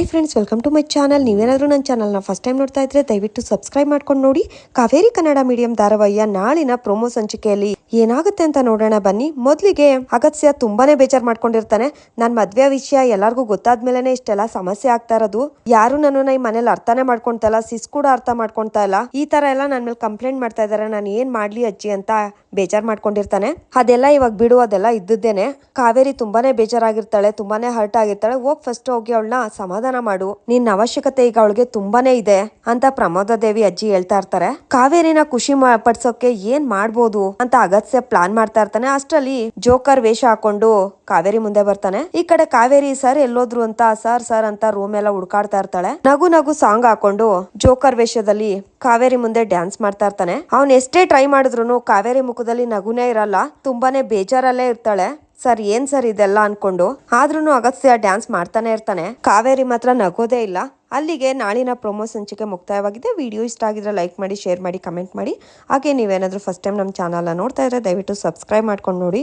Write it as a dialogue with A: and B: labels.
A: Hi friends welcome to my channel ನೀವೇನಾದರೂ ನನ್ನ ಚಾನಲ್ನ ಫಸ್ಟ್ ಟೈಮ್ ನೋಡ್ತಾ ಇದ್ರೆ ದಯವಿಟ್ಟು ಸಬ್ಸ್ಕ್ರೈಬ್ ಮಾಡ್ಕೊಂಡು ನೋಡಿ. ಕಾವೇರಿ ಕನ್ನಡ ಮೀಡಿಯಂ ಧಾರಾವಾಹಿಯ ನಾಳಿನ ಪ್ರೊಮೋ ಸಂಚಿಕೆಯಲ್ಲಿ ಏನಾಗುತ್ತೆ ಅಂತ ನೋಡೋಣ ಬನ್ನಿ. ಮೊದಲಿಗೆ ಅಗತ್ಯ ತುಂಬಾನೇ ಬೇಜಾರ್ ಮಾಡ್ಕೊಂಡಿರ್ತಾನೆ. ನನ್ನ ಮದ್ವೆ ವಿಷಯ ಎಲ್ಲರಿಗೂ ಗೊತ್ತಾದ್ಮೇಲೆ ಇಷ್ಟೆಲ್ಲ ಸಮಸ್ಯೆ ಆಗ್ತಾ ಇರೋದು. ಯಾರು ನನ್ನ ಈ ಮನೇಲಿ ಅರ್ಥನೇ ಮಾಡ್ಕೊಂತಾ ಇಲ್ಲ ಸಿಸ್ ಕೂಡ ಅರ್ಥ ಮಾಡ್ಕೊಳ್ತಾ ಇಲ್ಲ. ಈ ತರ ಎಲ್ಲ ನನ್ನ ಮೇಲೆ ಕಂಪ್ಲೇಂಟ್ ಮಾಡ್ತಾ ಇದ್ದಾರೆ ನಾನು ಏನ್ ಮಾಡ್ಲಿ ಅಜ್ಜಿ ಅಂತ ಬೇಜಾರ್ ಮಾಡ್ಕೊಂಡಿರ್ತಾನೆ. ಅದೆಲ್ಲ ಇವಾಗ ಬಿಡು, ಅದೆಲ್ಲ ಇದ್ದದ್ದೇನೆ. ಕಾವೇರಿ ತುಂಬಾನೇ ಬೇಜಾರಾಗಿರ್ತಾಳೆ, ತುಂಬಾನೇ ಹರ್ಟ್ ಆಗಿರ್ತಾಳೆ. ಹೋಗ್ ಫಸ್ಟ್ ಹೋಗಿ ಅವಳನ್ನ ಸಮಾಧಾನ ಮಾಡು. ನಿನ್ನ ಅವಶ್ಯಕತೆ ಈಗ ಅವಳಿಗೆ ತುಂಬಾನೇ ಇದೆ ಅಂತ ಪ್ರಮೋದ ದೇವಿ ಅಜ್ಜಿ ಹೇಳ್ತಾ ಇರ್ತಾರೆ. ಕಾವೇರಿನ ಖುಷಿ ಪಡ್ಸೋಕೆ ಏನ್ ಮಾಡ್ಬೋದು ಅಂತ ಅಗತ್ಯ ಪ್ಲಾನ್ ಮಾಡ್ತಾ ಇರ್ತಾನೆ. ಅಷ್ಟರಲ್ಲಿ ಜೋಕರ್ ವೇಷ ಹಾಕೊಂಡು ಕಾವೇರಿ ಮುಂದೆ ಬರ್ತಾನೆ. ಈ ಕಡೆ ಕಾವೇರಿ, ಸರ್, ಎಲ್ಲೋದ್ರು ಅಂತ, ಸರ್ ಸರ್ ಅಂತ ರೂಮ್ ಎಲ್ಲ ಹುಡ್ಕಾಡ್ತಾ ಇರ್ತಾಳೆ. ನಗು ನಗು ಸಾಂಗ್ ಹಾಕೊಂಡು ಜೋಕರ್ ವೇಷದಲ್ಲಿ ಕಾವೇರಿ ಮುಂದೆ ಡ್ಯಾನ್ಸ್ ಮಾಡ್ತಾ ಇರ್ತಾನೆ. ಅವ್ನ್ ಎಷ್ಟೇ ಟ್ರೈ ಮಾಡಿದ್ರು ಕಾವೇರಿ ಮುಖದಲ್ಲಿ ನಗುನೇ ಇರಲ್ಲ. ತುಂಬಾನೇ ಬೇಜಾರಲ್ಲೇ ಇರ್ತಾಳೆ. ಸರ್, ಏನ್ ಸರ್ ಇದೆಲ್ಲ ಅನ್ಕೊಂಡು? ಆದ್ರೂ ಅಗತ್ಯ ಡ್ಯಾನ್ಸ್ ಮಾಡ್ತಾನೆ ಇರ್ತಾನೆ. ಕಾವೇರಿ ಮಾತ್ರ ನಗೋದೇ ಇಲ್ಲ. ಅಲ್ಲಿಗೆ ನಾಳಿನ ಪ್ರೊಮೋ ಸಂಚಿಕೆ ಮುಕ್ತಾಯವಾಗಿದೆ. ವಿಡಿಯೋ ಇಷ್ಟ ಆಗಿದ್ರೆ ಲೈಕ್ ಮಾಡಿ, ಶೇರ್ ಮಾಡಿ, ಕಮೆಂಟ್ ಮಾಡಿ. ಹಾಗೆ ನೀವೇನಾದರೂ ಫಸ್ಟ್ ಟೈಮ್ ನಮ್ಮ ಚಾನಲ್ನ ನೋಡ್ತಾ ಇದ್ರೆ ದಯವಿಟ್ಟು ಸಬ್ಸ್ಕ್ರೈಬ್ ಮಾಡ್ಕೊಂಡು ನೋಡಿ.